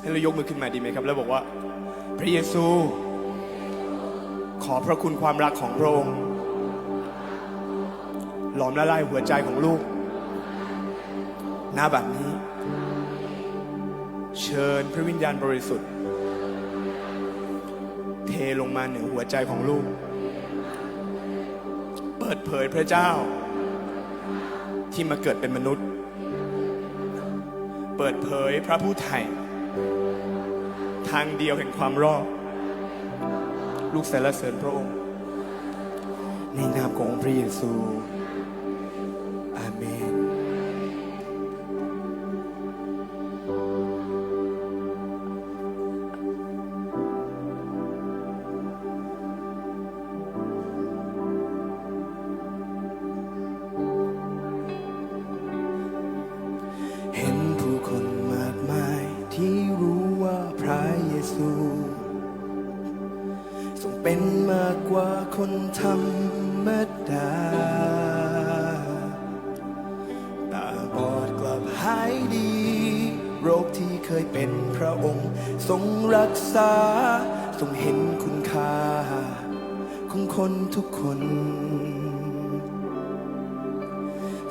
ให้เรายกมือขึ้นมาดีไหมครับ แล้วบอกว่า พระเยซู ขอพระคุณความรักของพระองค์หลอมละลายหัวใจของลูกหน้าแบบนี้ เชิญพระวิญญาณบริสุทธิ์ เทลงมาเหนือหัวใจของลูก เปิดเผยพระเจ้า ที่มาเกิดเป็นมนุษย์ เปิดเผยพระผู้ไถ่ ทางเดียวแห่งความรอด ลูกสรรเสริญพระองค์ ในนามของพระเยซู อาเมน เป็นมากกว่าคนธรรมดาตาบอดกลับหายดี โรคที่เคยเป็นพระองค์ทรงรักษา ทรงเห็นคุณค่า ของคนทุกคน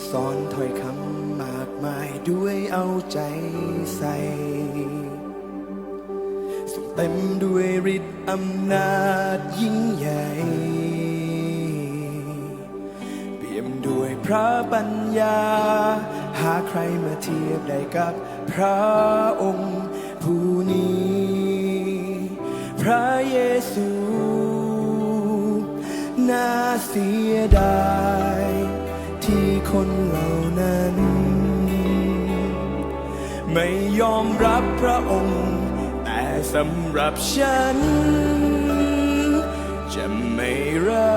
สอนถ้อยคำมากมายด้วยเอาใจใส่ เต็มด้วยฤทธิ์อำนาจยิ่งใหญ่ เปี่ยมด้วยพระปัญญา หาใครมาเทียบได้กับพระองค์ผู้นี้ พระเยซูน่าเสียดายที่คนเหล่านั้น ไม่ยอมรับพระองค์ สำหรับฉัน จะไม่รั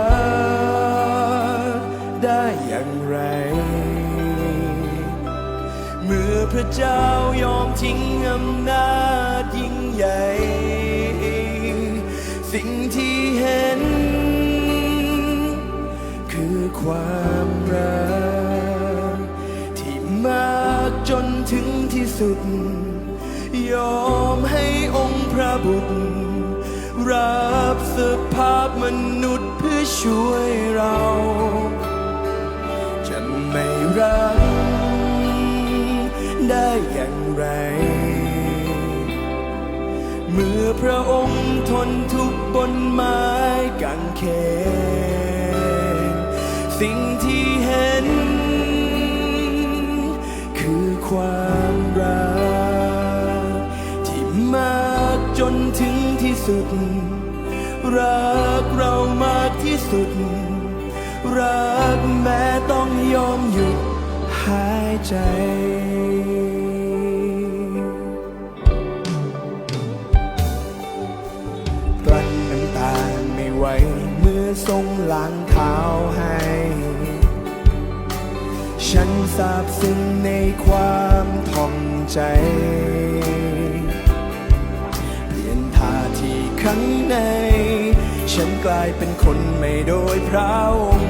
กได้อย่างไร เมื่อพระเจ้ายอมทิ้งอำนาจยิ่งใหญ่ สิ่งที่เห็น คือความรักที่มากจนถึงที่สุดยอม บุตร รับสภาพมนุษย์เพื่อช่วยเรา จะไม่รักได้อย่างไร เมื่อพระองค์ทนทุกบนไม้กางเขนสิ่งที่เห็น สุด รักเรามากที่สุด รักแม้ต้องยอมหยุดหายใจกลั้นน้ำตาไม่ไหวเมื่อทรงล้างเท้าให้ ฉันซาบซึ้งในความท่องใจ ข้างใน ฉันกลายเป็นคนไม่โดยพระองค์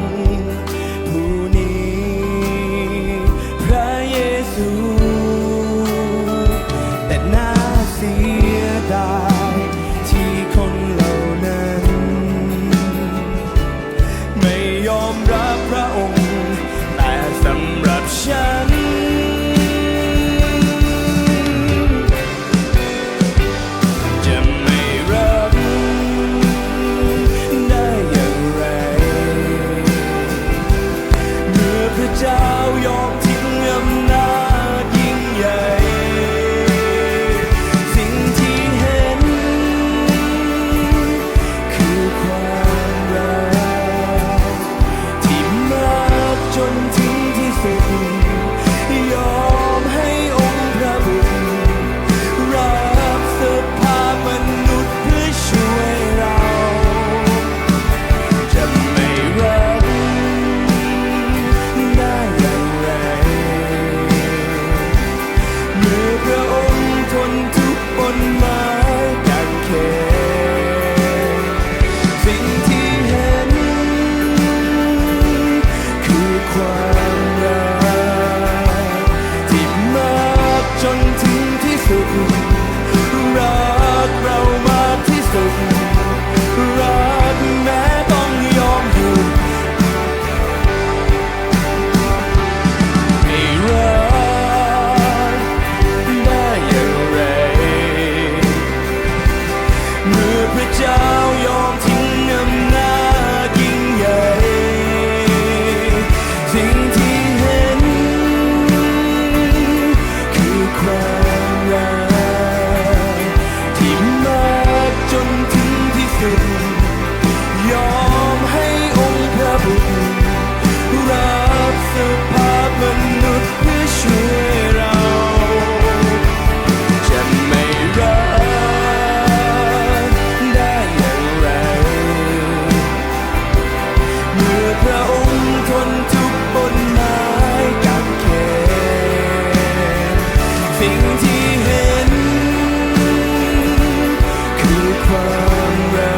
ความรั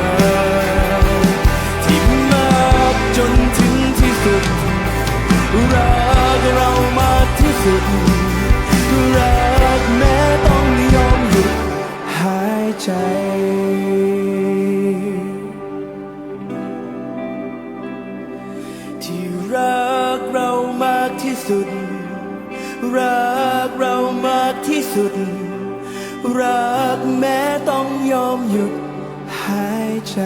กที่มากจนถึงที่สุด รักเรามากที่สุด รักแม้ต้องยอมหยุดหายใจที่รักเรามากที่สุด รักเรามากที่สุด รักแม้ต้องยอมหยุดหายใจ